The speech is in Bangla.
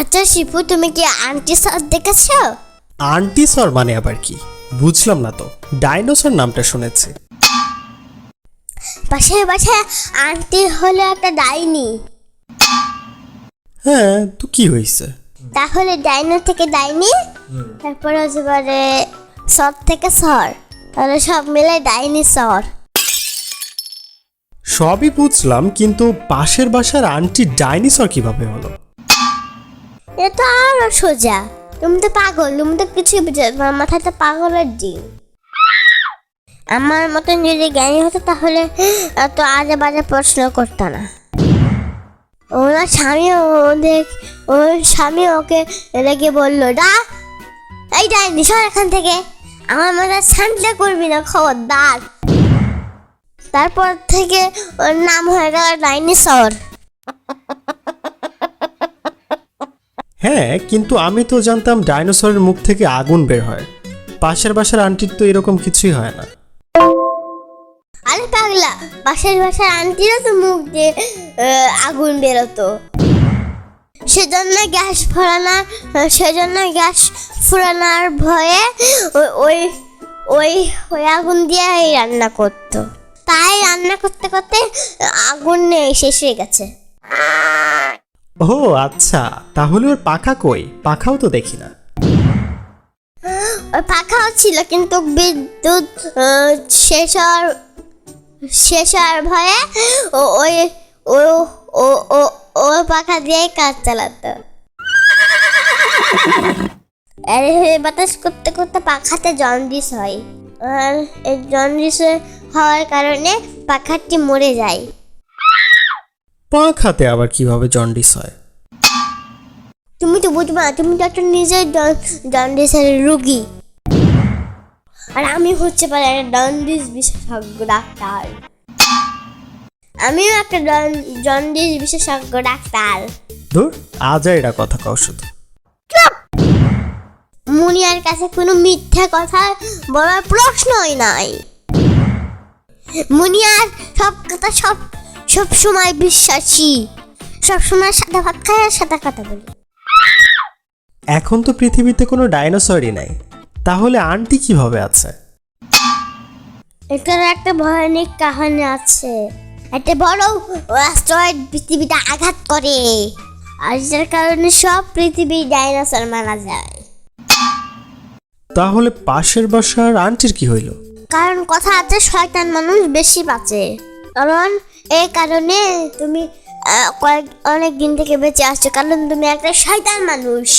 আচ্ছা শিপু তুমি কি আন্টি সস দেখেছ? আন্টিসর মানে আবার কি? বুঝলাম না তো। ডাইনোসর নামটা শুনেছি। পাশের বাসায় আন্টি হলো একটা ডাইনি। হ্যাঁ তো কি হয়েছে? তাহলে ডাইনো থেকে ডাইনি তারপরে হচ্ছে পারে সর থেকে সর তাহলে সব মিলে ডাইনি সর সবই বুঝলাম কিন্তু পাশের বাসার আন্টি ডাইনোসর কীভাবে হলো? এটা তো আরও সোজা। তুমি তো পাগল, তুমি তো কিছুই বুঝে তোমার মাথায় তো পাগলের ডিম। আমার মতন যদি জ্ঞানী হতো তাহলে এত আজে বাজে প্রশ্ন করতো না। ওনার স্বামী ওদের, ওর স্বামী ওকে রেগে বলল, ডা, এই ডাইনি সর এখান থেকে। আমার মাথায় সানটা করবি না, খবরদার। তারপর থেকে ওর নাম হয়ে গেল ডাইনিসর। হ্যাঁ কিন্তু আমি তো জানতাম ডাইনোসরের মুখ থেকে আগুন বের হয়। পাশের বাসার আন্টির তো এরকম কিছুই হয় না। আরে পাগলা বাসার বাসার আন্টিরও তো মুখ দিয়ে আগুন বেরোতো। সেজন্য গ্যাস ফোড়ানা সেজন্য গ্যাস ফুরানোর ভয়ে ওই ওই ওই আগুন দিয়ে রান্না করতো। তাই রান্না করতে করতে আগুন শেষ হয়ে গেছে। ও আচ্ছা। তাহলে ওর পাখা কই? পাখাও তো দেখি না। ওই পাখাও ছিল, কিন্তু বিদ্যুৎ শেষ হওয়ার শেষ হওয়ার ভয়ে ও, ওই, ও ও ও ও পাখা দিয়ে কাজ চালাতো। আরে, হে, বাতাস করতে করতে পাখাতে জন্ডিস হয়। আর এই জন্ডিস হওয়ার কারণে পাখাটি মরে যায়। পাখাতে আবার কীভাবে জন্ডিস হয়? তুমি তো বুঝবা তুমি তো একটা নিজের জন্ডিসের রুগী। আর আমি হচ্ছে পারে একটা জন্ডিস বিশেষজ্ঞ ডাক্তার। আমিও একটা জন্ডিস বিশেষজ্ঞ ডাক্তার। ধুর আজাইরা কথা কও শুধু। মুনিয়ার কাছে কোনো মিথ্যা কথা বলার প্রশ্নই নাই। মুনিয়ার সব কথা সব সব সময় বিশ্বাসী। সব সময় সাদা ভাত খায় আর সাদা কথা বলি। এখন তো পৃথিবীতে কোনো ডাইনোসরই নাই। তাহলে আন্টি কীভাবে আছে? এটার একটা ভয়ানক কাহিনী আছে। একটা বড় অ্যাস্ট্রয়েড পৃথিবীতে আঘাত করে। আর যার কারণে সব পৃথিবী ডাইনোসর মারা যায়। তাহলে পাশের বাসার আন্টির কি হইল? কারণ কথা আছে শয়তান মানুষ বেশি বাঁচে। কারণ এই কারণে তুমি কয়েক অনেক দিন থেকে বেঁচে আসছো। কারণ তুমি একটা শয়তান মানুষ।